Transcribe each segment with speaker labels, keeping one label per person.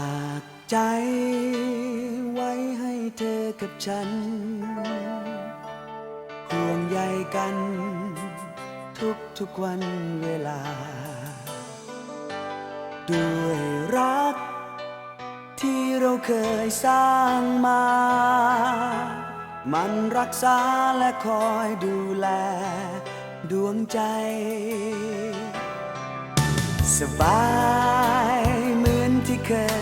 Speaker 1: ากใจไว้ให้เธอกับฉัน ห่วงใยกัน ทุกทุกวันเวลา ด้วยรัก ที่เราเคยสร้างมา มันรักษาและคอยดูแล ดวงใจ สบายเหมือนที่เคย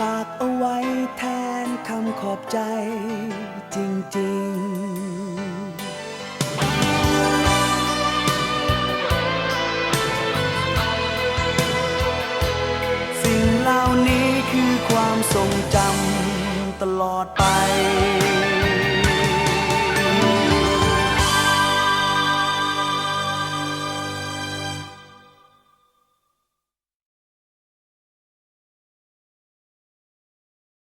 Speaker 1: ฝากเอาไว้แทนคำขอบใจจริง ๆสิ่งเหล่านี้คือความทรงจำตลอดไป